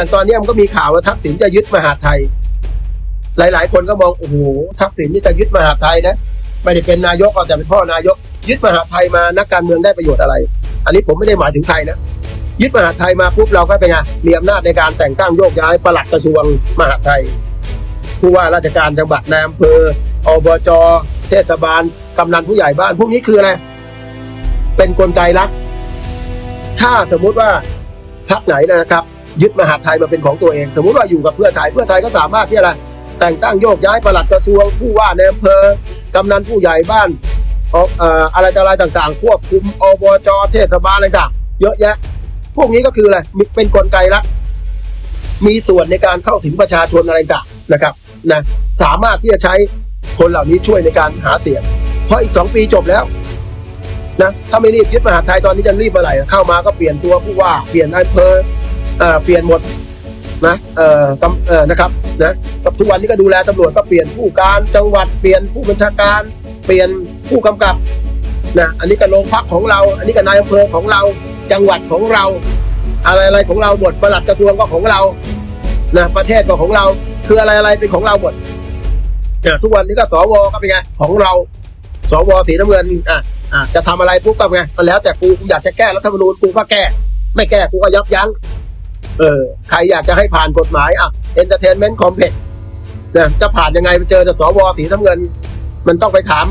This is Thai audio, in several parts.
อย่างตอนนี้มันก็มีข่าวว่าทักษิณจะยึดมหาไทย หลาย ๆ คนก็มองโอ้โหทักษิณนี่จะยึดมหาไทยนะไม่ได้เป็นนายกเอาแต่เป็นพ่อนายก ยึดมหาไทยมานักการเมืองได้ประโยชน์อะไร อันนี้ผมไม่ได้หมายถึงใครนะยึดมหาไทยมาปุ๊บเราก็เป็นไงมีอำนาจในการแต่งตั้งโยกย้ายปลัดกระทรวงมหาไทยผู้ว่าราชการจังหวัดนายอำเภออบจเทศบาลกำนันผู้ใหญ่บ้านพวกนี้คืออะไรเป็นกลไกรัฐถ้าสมมุติว่าพรรคไหนนะครับ ยึดมหาดไทยมาเป็นของตัวเอง สมมุติว่าอยู่กับเพื่อไทยเพื่อไทยก็สามารถที่อะไรแต่งตั้งโยกย้ายปลัดกระทรวงผู้ว่าในอำเภอกำนันผู้ใหญ่บ้านเอ่ออะไรต่อะไรต่างๆ ควบคุมอบจเทศบาลอะไรต่างเยอะแยะ พวกนี้ก็คืออะไรมีเป็นกลไกรัฐมีส่วนในการเข้าถึงประชาชนอะไรต่างนะครับนะสามารถที่จะใช้คนเหล่านี้ช่วยในการหาเสียง เพราะอีกสองปีจบแล้วนะถ้าไม่รีบยึดมหาดไทยตอนนี้จะรีบเมื่อไหร่เข้ามาก็เปลี่ยนตัวผู้ว่าเปลี่ยนอำเภอ เอ่อเปลี่ยนหมดนะเอ่อตำเอ่อนะครับนะทุกวันนี้ก็ดูแลตำรวจก็เปลี่ยนผู้การจังหวัดเปลี่ยนผู้บัญชาการ เปลี่ยนผู้กำกับนะอันนี้ก็โรงพักของเรา อันนี้ก็นายอำเภอของเราจังหวัดของเรา อะไรอะไรของเราหมดประหลัดกระทรวงก็ของเรานะประเทศก็ของเราคืออะไรอะไรเป็นของเราหมดเนี่ยทุกวันนี้ก็สวก็เป็นไงของเราสวสีน้ำเงินอะอะจะทำอะไรปุ๊บก็ไงก็แล้วแต่กูกูอยากจะแก้รัฐธรรมนูญกูก็แก้ ไม่แก้กูก็ยับยั้ง เออใครอยากจะให้ผ่านกฎหมายอะ entertainment complex นะจะผ่านยังไงไปเจอแต่สวสีน้ำเงิน มันต้องไปถาม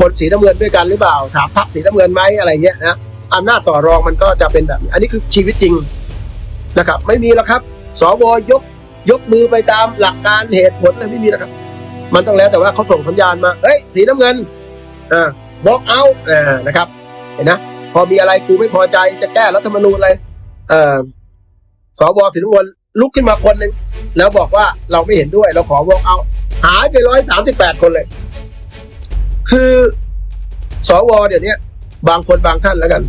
คนสีน้ำเงินด้วยกันหรือเปล่า ถามพรรคสีน้ำเงินไหมอะไรเงี้ยนะอำนาจต่อรองมันก็จะเป็นแบบนี้ อันนี้คือชีวิตจริงนะครับ ไม่มีแล้วครับ สวยกยกมือไปตามหลักการเหตุผลไรไม่มีแล้วครับ มันต้องแล้วแต่ว่าเขาส่งสัญญาณมา เฮ้ย สีน้ำเงินอ่าบล็อกเอาอ่านะครับ เห็นนะ พอมีอะไรกูไม่พอใจจะแก้รัฐธรรมนูญอะไรเอ่อ สวสีน้ำเงินลุกขึ้นมาคนหนึ่งแล้วบอกว่าเราไม่เห็นด้วย เราขอบล็อกเอาหายไปร้อยสามสิบแปดคนเลย คือสวเดี๋ยวนี้บางคนบางท่านแล้วกัน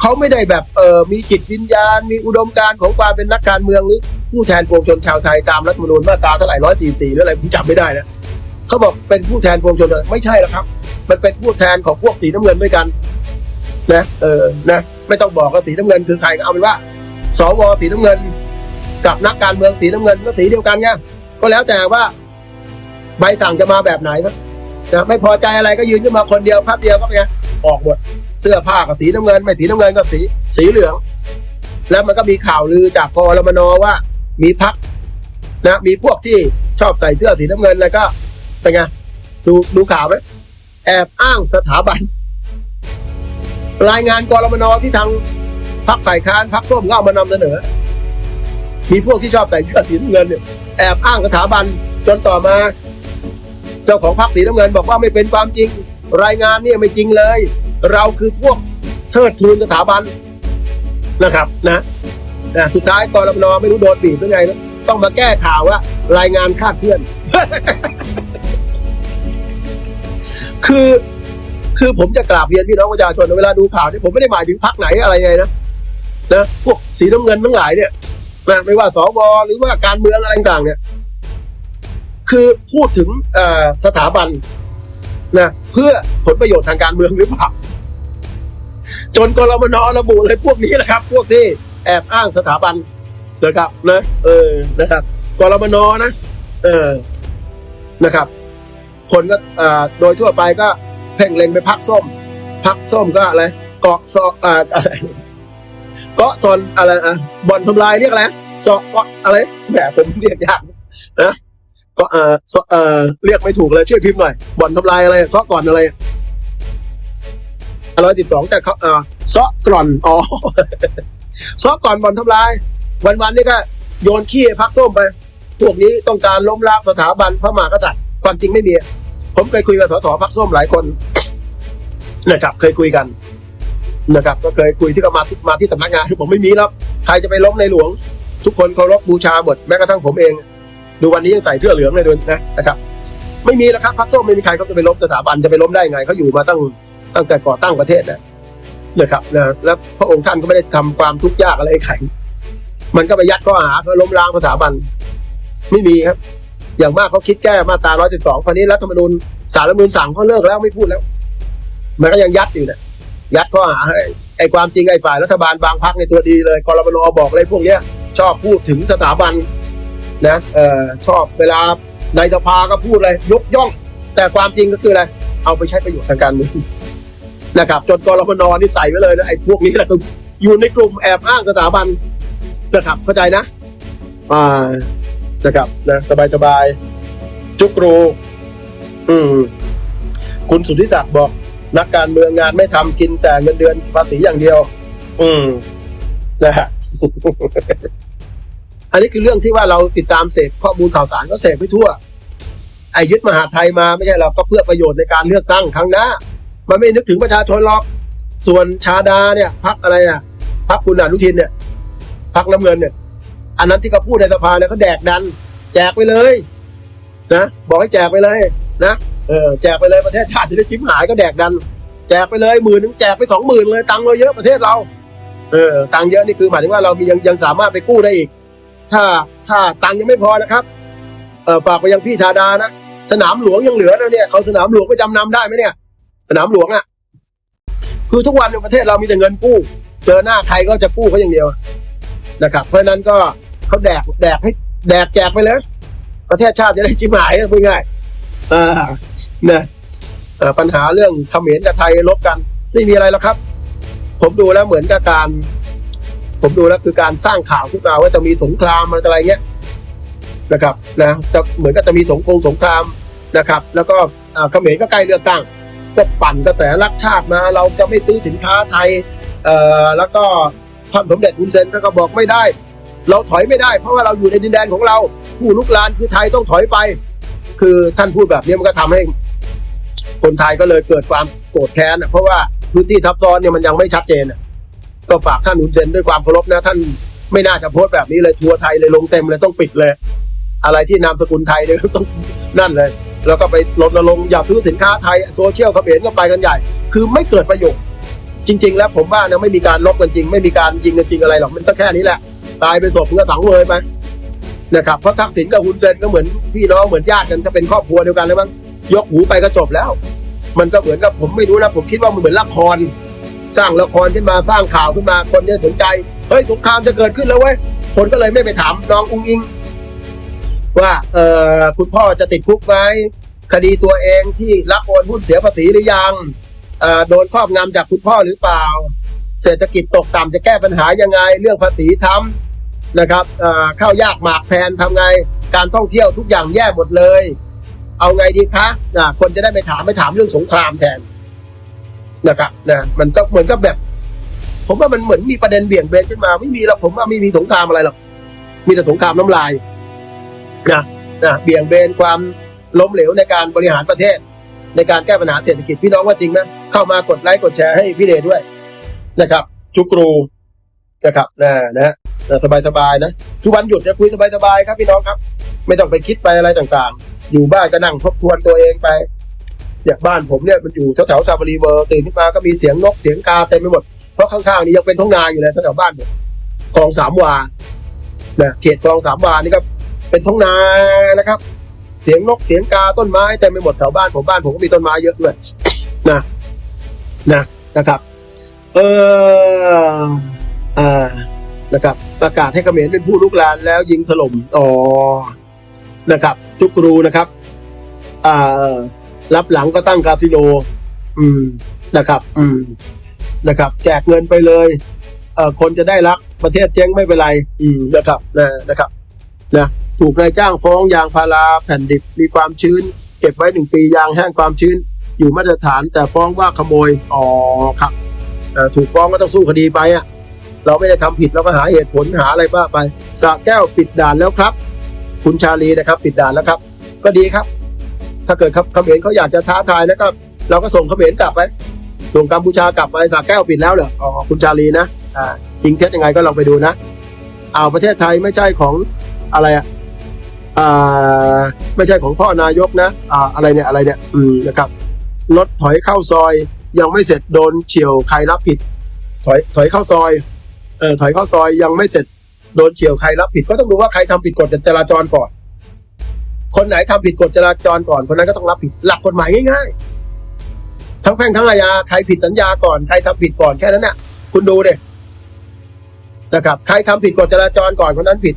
เขาไม่ได้แบบเออมีจิตวิญญาณ มีอุดมการณ์ของความเป็นนักการเมืองหรือผู้แทนปวงชนชาวไทยตามรัฐธรรมนูญมาตราเท่าไหร่ร้อยสี่สี่หรืออะไรผมจำไม่ได้นะเขาบอกเป็นผู้แทนปวงชนไม่ใช่หรอกครับ มันเป็นผู้แทนของพวกสีน้ำเงินด้วยกัน นะ เออนะ ไม่ต้องบอกว่าสีน้ำเงินคือใครก็เอาเป็นว่า สวสีน้ำเงิน กับนักการเมืองสีน้ำเงินก็สีเดียวกันไงก็แล้วแต่ว่า ใบสั่งจะมาแบบไหนก็นะไม่พอใจอะไรก็ยืนขึ้นมาคนเดียวภาพเดียวก็ไงออกหมดเสื้อผ้าก็สีน้ำเงิน ไม่สีน้ำเงินก็สีสีเหลือง แล้วมันก็มีข่าวลือจากกรมนว่า มีพักนะมีพวกที่ชอบใส่เสื้อสีน้ำเงินแล้วก็เป็นไงดูดูข่าวไหมแอบอ้างสถาบัน รายงานกรมนที่ทาง พักฝ่ายค้านพักส้มก็เอามานำเสนอ มีพวกที่ชอบใส่เสื้อสีน้ำเงินเนี่ยแอบอ้างสถาบันจนต่อมา เจ้าของพรรคสีน้ำเงินบอกว่าไม่เป็นความจริง รายงานเนี่ยไม่จริงเลย เราคือพวกเทิดทูนสถาบันนะครับนะนะสุดท้ายกรมนไม่รู้โดนบีบหรือไงนะต้องมาแก้ข่าวว่ารายงานคาดเคลื่อน คือ คือผมจะกราบเรียนพี่น้องประชาชนเวลาดูข่าวเนี่ยผมไม่ได้หมายถึงพรรคไหนอะไรไงนะ นะพวกสีน้ำเงินทั้งหลายเนี่ยนะไม่ว่าสวหรือว่าการเมืองอะไรต่างเนี่ยคือพูดถึงสถาบันนะเพื่อผลประโยชน์ทางการเมืองหรือเปล่าจนกรมนระบุเลยพวกนี้นะครับ พวกที่แอบอ้างสถาบันนะครับนะเออนะครับกรมนนะเออนะครับ คนก็โดยทั่วไปก็เพ่งเล็งไปพักส้ม พักส้มก็อะไรเกาะซอกอะไร เกาะซอนอะไรอะบ่อนทำลายเรียกอะไรซอกเกาะอะไรแหมผมเรียกยากนะก็เออเออเรียกไม่ถูกเลยช่วยพิมพ์หน่อยบ่อนทำลายอะไรซอก่อนอะไรร้อยสิบสองแต่เขาเออซอกร่อนอ๋อซอก่อนบ่อนทำลาย วันๆนี่ก็โยนขี้พักส้มไปพวกนี้ต้องการล้มล้างสถาบันพระมหากษัตริย์ความจริงไม่มี ผมเคยคุยกับสสพักส้มหลายคนนะครับเคยคุยกัน นะครับ ก็เคยคุยที่เขามาที่มาที่สำนักงานผมไม่มีแล้วใครจะไปล้มในหลวง ทุกคนเคารพบูชาหมดแม้กระทั่งผมเอง ดูวันนี้ยังใส่เสื้อเหลืองเลยด้วยนะนะครับ ไม่มีแล้วครับพรรคส้มไม่มีใครเขาจะไปล้มสถาบันจะไปล้มได้ไงเขาอยู่มาตั้งตั้งแต่ก่อตั้งประเทศนะนะครับนะแล้วพระองค์ท่านก็ไม่ได้ทำความทุกข์ยากอะไรให้ใครมันก็ไปยัดข้อหาเขาล้มล้างสถาบัน ไม่มีครับ อย่างมากเขาคิดแก้มาตรา112คราวนี้รัฐธรรมนูญสารรัฐมนูญสั่งเขาเลิกแล้วไม่พูดแล้ว มันก็ยังยัดอยู่เนี่ย ยัดข้อหาให้ไอ้ความจริงไอ้ฝ่ายรัฐบาลบางพักในตัวดีเลยกรมนบอกเลยพวกเนี้ย ชอบพูดถึงสถาบันนะเออชอบเวลาในสภาก็พูดเลยยกย่อง แต่ความจริงก็คืออะไรเอาไปใช้ประโยชน์ทางการเมืองนะครับ จนกรมนนี่ใส่ไว้เลยนะไอ้พวกนี้แหละคืออยู่ในกลุ่มแอบอ้างสถาบันนะครับเข้าใจนะอ่านะครับนะสบายสบายๆจุกรู อืม คุณสุทธิศักดิ์บอก นักการเมืองงานไม่ทำกินแต่เงินเดือนภาษีอย่างเดียว อืมนะฮะอันนี้คือเรื่องที่ว่าเราติดตามเสพข้อมูลข่าวสารก็เสพไปทั่ว ไอ้ยึดมหาไทยมาไม่ใช่เราก็เพื่อประโยชน์ในการเลือกตั้งครั้งหน้า มันไม่นึกถึงประชาชนหรอก ส่วนชาดาเนี่ยพักอะไรอะพักคุณอนุทินเนี่ยพักน้ำเงินเนี่ย อันนั้นที่เขาพูดในสภาเนี่ยเขาแดกดัน แจกไปเลย นะ บอกให้แจกไปเลย นะ เออแจกไปเลยประเทศชาติจะได้ชิมหายก็แดกดัน แจกไปเลยหมื่นนึงแจกไปสองหมื่นเลยตังค์เราเยอะประเทศเรา เออตังค์เยอะนี่คือหมายถึงว่าเรามียังยังสามารถไปกู้ได้อีก ถ้าถ้าตังค์ยังไม่พอนะครับเออฝากไปยังพี่ชาดานะสนามหลวงยังเหลือนะเนี่ยเอาสนามหลวงไปจำนำได้ไหมเนี่ย สนามหลวงอะ่ะคือทุกวันในประเทศเรามีแต่เงินกู้ เจอหน้าใครก็จะกู้เขาอย่างเดียวนะครับ เพราะฉะนั้นก็เขาแดกแดกให้แดกแจกไปเลย ประเทศชาติจะได้ชิมหายพูดง่าย อ่านี่ยเอ่อปัญหาเรื่องเขมรกับไทยลบกัน ไม่มีอะไรแล้วครับ ผมดูแล้วเหมือนกับการ ผมดูแล้วคือการสร้างข่าวขึ้นมาว่าจะมีสงครามอะไรเงี้ยนะครับนะจะเหมือนกับจะมีสงครามสงครามนะครับ แล้วก็เขมรก็ใกล้เลือกตั้งก็ปั่นกระแสรักชาติมา เราจะไม่ซื้อสินค้าไทยเอ่อแล้วก็ท่านสมเด็จคุณเซนท่านก็บอกไม่ได้ เราถอยไม่ได้ เพราะว่าเราอยู่ในดินแดนของเรา ผู้ลุกลานคือไทยต้องถอยไป คือท่านพูดแบบนี้มันก็ทำให้ คนไทยก็เลยเกิดความโกรธแค้นอะเพราะว่าพื้นที่ทับซ้อนเนี่ยมันยังไม่ชัดเจนก็ฝากท่านหุนเซนด้วยความเคารพนะท่านไม่น่าจะโพสต์แบบนี้เลยทัวร์ไทยเลยลงเต็มเลยต้องปิดเลย อะไรที่นามสกุลไทยเนี่ยต้องนั่นเลย แล้วก็ไปรณรงค์อย่าซื้อสินค้าไทยโซเชียลเขมรก็ไปกันใหญ่ คือไม่เกิดประโยชน์จริง ๆ แล้วผมว่าเนี่ยไม่มีการลบกันจริง ไม่มีการยิงกันจริงอะไรหรอกมันก็แค่นี้แหละ ตายเป็นศพมันก็สังเวยไป นะครับเพราะทักษิณกับฮุนเซนก็เหมือนพี่น้องเหมือนญาติกันจะเป็นครอบครัวเดียวกันเลยมั้งยกหูไปก็จบแล้ว มันก็เหมือนกับผมไม่รู้นะผมคิดว่ามันเหมือนละคร สร้างละครขึ้นมาสร้างข่าวขึ้นมาคนเนี่ยสนใจเฮ้ยสงครามจะเกิดขึ้นแล้วเว้ยคนก็เลยไม่ไปถามน้องอุ้งอิง ว่าเออคุณพ่อจะติดคุกไหมคดีตัวเองที่รับโอนหุ้นเสียภาษีหรือยังเอ่อโดนครอบงำจากคุณพ่อหรือเปล่า เศรษฐกิจตกต่ำจะแก้ปัญหายังไง เรื่องภาษีทำ นะครับเอ่อข้าวยากหมากแพนทำไงการท่องเที่ยวทุกอย่างแย่หมดเลย เอาไงดีคะอ่าคนจะได้ไปถามไปถามเรื่องสงครามแทนนะครับนะมันก็เหมือนกับแบบ ผมว่ามันเหมือนมีประเด็นเบี่ยงเบนขึ้นมา ไม่มีหรอกผมว่าไม่มีสงครามอะไรหรอกมีแต่สงครามน้ำลายนะนะเบี่ยงเบนความล้มเหลวในการบริหารประเทศ ในการแก้ปัญหาเศรษฐกิจพี่น้องว่าจริงไหมเข้ามากดไลค์กดแชร์ให้พี่เดชด้วยนะครับ จุกรูนะครับนะนะฮะ สบายสบายๆนะ คือวันหยุดจะคุยสบายสบายๆครับพี่น้องครับ ไม่ต้องไปคิดไปอะไรต่างๆ อยู่บ้านก็นั่งทบทวนตัวเองไปเนี่ยบ้านผมเนี่ยมันอยู่แถวๆซาบารีเวอร์ตื่นขึ้นมาก็มีเสียงนกเสียงกาเต็มไปหมด เพราะข้างๆนี่ยังเป็นท้องนาอยู่เลยแถวๆบ้านผมคลองสามวานะเขตคลองสามวานี่ก็เป็นท้องนานะครับ เสียงนกเสียงกาต้นไม้เต็มไปหมดแถวบ้านผมบ้านผมก็มีต้นไม้เยอะด้วยนะนะนะครับ เอออ่า นะครับ ประกาศให้เขมรเป็นผู้ลุกลานแล้วยิงถล่มอ๋อนะครับ จุกรูนะครับอ่ารับหลังก็ตั้งคาสิโน อืมนะครับ อืมนะครับ แจกเงินไปเลยเอ่อคนจะได้รับประเทศเจ๊งไม่เป็นไร อืมนะครับนะนะครับนะถูกนายจ้างฟ้องยางพาราแผ่นดิบมีความชื้น เก็บไว้หนึ่งปียางแห้งความชื้น อยู่มาตรฐานแต่ฟ้องว่าขโมยอ๋อครับถูกฟ้องก็ต้องสู้คดีไปอะ เราไม่ได้ทำผิดเราก็หาเหตุผลหาอะไรบ้าไปสระแก้วปิดด่านแล้วครับ คุณชาลีนะครับ ปิดด่านแล้วครับ ก็ดีครับ ถ้าเกิดเขมรเขาอยากจะท้าทายนะครับเราก็ส่งเขมรกลับไป ส่งกัมพูชากลับไปสระแก้วปิดแล้วเหรออ๋อคุณชาลีนะอ่าจริงเท็จยังไงก็ลองไปดูนะอ้าวประเทศไทยไม่ใช่ของอะไรอะอ่าไม่ใช่ของพ่อนายกนะอ่าอะไรเนี่ยอะไรเนี่ยอืมนะครับรถถอยเข้าซอยยังไม่เสร็จโดนเฉียวใครรับผิด ถอยถอยเข้าซอย เออถอยเข้าซอยยังไม่เสร็จโดนเฉียวใครรับผิดก็ต้องดูว่าใครทำผิดกฎจราจรก่อน คนไหนทำผิดกฎจราจรก่อน คนนั้นก็ต้องรับผิดหลักกฎหมายง่ายๆ ทั้งแพ่งทั้งอาญาใครผิดสัญญาก่อนใครทำผิดก่อนแค่นั้นน่ะ คุณดูเด็นะครับ ใครทำผิดกฎจราจรก่อนคนนั้นผิด